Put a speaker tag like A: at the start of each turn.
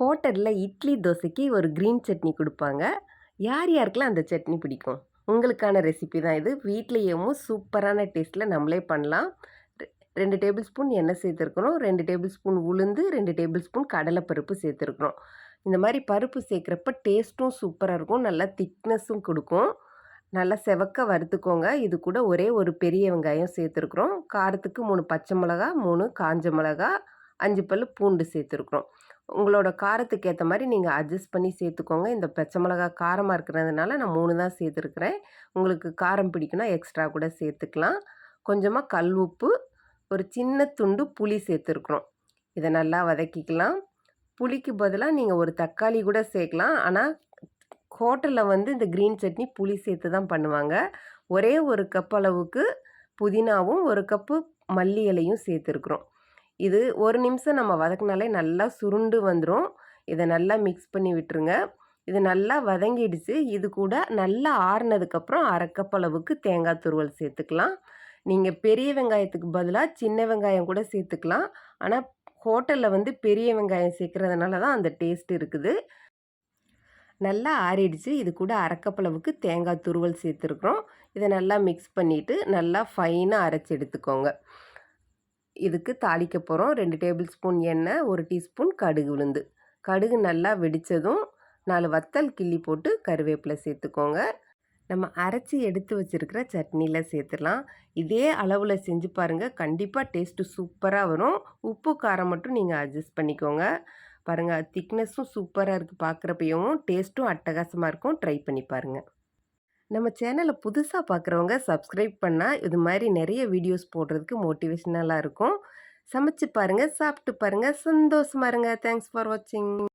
A: ஹோட்டலில் இட்லி தோசைக்கு ஒரு க்ரீன் சட்னி கொடுப்பாங்க. யார் யாருக்கெல்லாம் அந்த சட்னி பிடிக்கும்? உங்களுக்கான ரெசிபி தான் இது. வீட்லேயேவும் சூப்பரான டேஸ்ட்டில் நம்மளே பண்ணலாம். ரெ- ரெண்டு டேபிள் ஸ்பூன் எண்ணெய் சேர்த்துருக்குறோம் ரெண்டு டேபிள் ஸ்பூன் உளுந்து ரெண்டு டேபிள் ஸ்பூன் கடலைப்பருப்பு சேர்த்துருக்குறோம் இந்த மாதிரி பருப்பு சேர்க்குறப்ப டேஸ்ட்டும் சூப்பராக இருக்கும். நல்லா திக்னஸும் கொடுக்கும். நல்லா செவக்க வறுத்துக்கோங்க. இது கூட ஒரே ஒரு பெரிய வெங்காயம் சேர்த்துருக்குறோம். காரத்துக்கு மூணு பச்சை மிளகா மூணு காஞ்ச மிளகா அஞ்சு பல் பூண்டு சேர்த்துருக்குறோம். உங்களோட காரத்துக்கு ஏற்ற மாதிரி நீங்கள் அட்ஜஸ்ட் பண்ணி சேர்த்துக்கோங்க. இந்த பச்சை மிளகா காரமாக இருக்கிறதுனால நான் மூணு தான் சேர்த்துருக்குறேன். உங்களுக்கு காரம் பிடிக்குன்னா எக்ஸ்ட்ரா கூட சேர்த்துக்கலாம். கொஞ்சமாக கல் உப்பு ஒரு சின்ன துண்டு புளி சேர்த்துருக்குறோம். இதை நல்லா வதக்கிக்கலாம். புளிக்கு பதிலாக நீங்கள் ஒரு தக்காளி கூட சேர்க்கலாம். ஆனால் ஹோட்டலில் வந்து இந்த க்ரீன் சட்னி புளி சேர்த்து தான் பண்ணுவாங்க. ஒரே ஒரு கப் அளவுக்கு புதினாவும் ஒரு கப்பு மல்லி இலையும் சேர்த்துருக்குறோம். இது ஒரு நிமிஷம் நம்ம வதக்கினாலே நல்லா சுருண்டு வந்துடும் இதை நல்லா மிக்ஸ் பண்ணி விட்டுருங்க. இது நல்லா வதங்கிடுச்சு. இது கூட நல்லா ஆறுனதுக்கப்புறம் அரை அளவுக்கு தேங்காய் துருவல் சேர்த்துக்கலாம். நீங்கள் பெரிய வெங்காயத்துக்கு பதிலாக சின்ன வெங்காயம் கூட சேர்த்துக்கலாம். ஆனால் ஹோட்டலில் வந்து பெரிய வெங்காயம் சேர்க்குறதுனால தான் அந்த டேஸ்ட் இருக்குது. நல்லா ஆறிடுச்சு. இது கூட அரைக்கப்பளவுக்கு தேங்காய் துருவல் சேர்த்துருக்குறோம். இதை நல்லா மிக்ஸ் பண்ணிவிட்டு நல்லா ஃபைனாக அரைச்சி எடுத்துக்கோங்க. இதுக்கு தாளிக்க போகிறோம் ரெண்டு டேபிள் ஸ்பூன் எண்ணெய் ஒரு டீஸ்பூன் கடுகு உளுந்து. கடுகு நல்லா வெடித்ததும் நாலு வத்தல் கிள்ளி போட்டு கருவேப்பிலை சேர்த்துக்கோங்க. நம்ம அரைச்சி எடுத்து வச்சுருக்கிற சட்னியில் சேர்த்துடலாம். இதே அளவில் செஞ்சு பாருங்கள் கண்டிப்பாக டேஸ்ட்டு சூப்பராக வரும். உப்பு காரம் மட்டும் நீங்கள் அட்ஜஸ்ட் பண்ணிக்கோங்க. பாருங்கள் திக்னஸும் சூப்பராக இருக்குது பார்க்குறப்பையும் டேஸ்ட்டும் அட்டகாசமாக இருக்கும். ட்ரை பண்ணி பாருங்கள் நம்ம சேனலை புதுசாக பார்க்குறவங்க சப்ஸ்கிரைப் பண்ணால் இது மாதிரி நிறைய வீடியோஸ் போடுறதுக்கு மோட்டிவேஷ்னலாக இருக்கும். சமைச்சு பாருங்கள் சாப்பிட்டு பாருங்கள் சந்தோஷமாக இருங்க. தேங்க்ஸ் ஃபார் வாட்சிங்.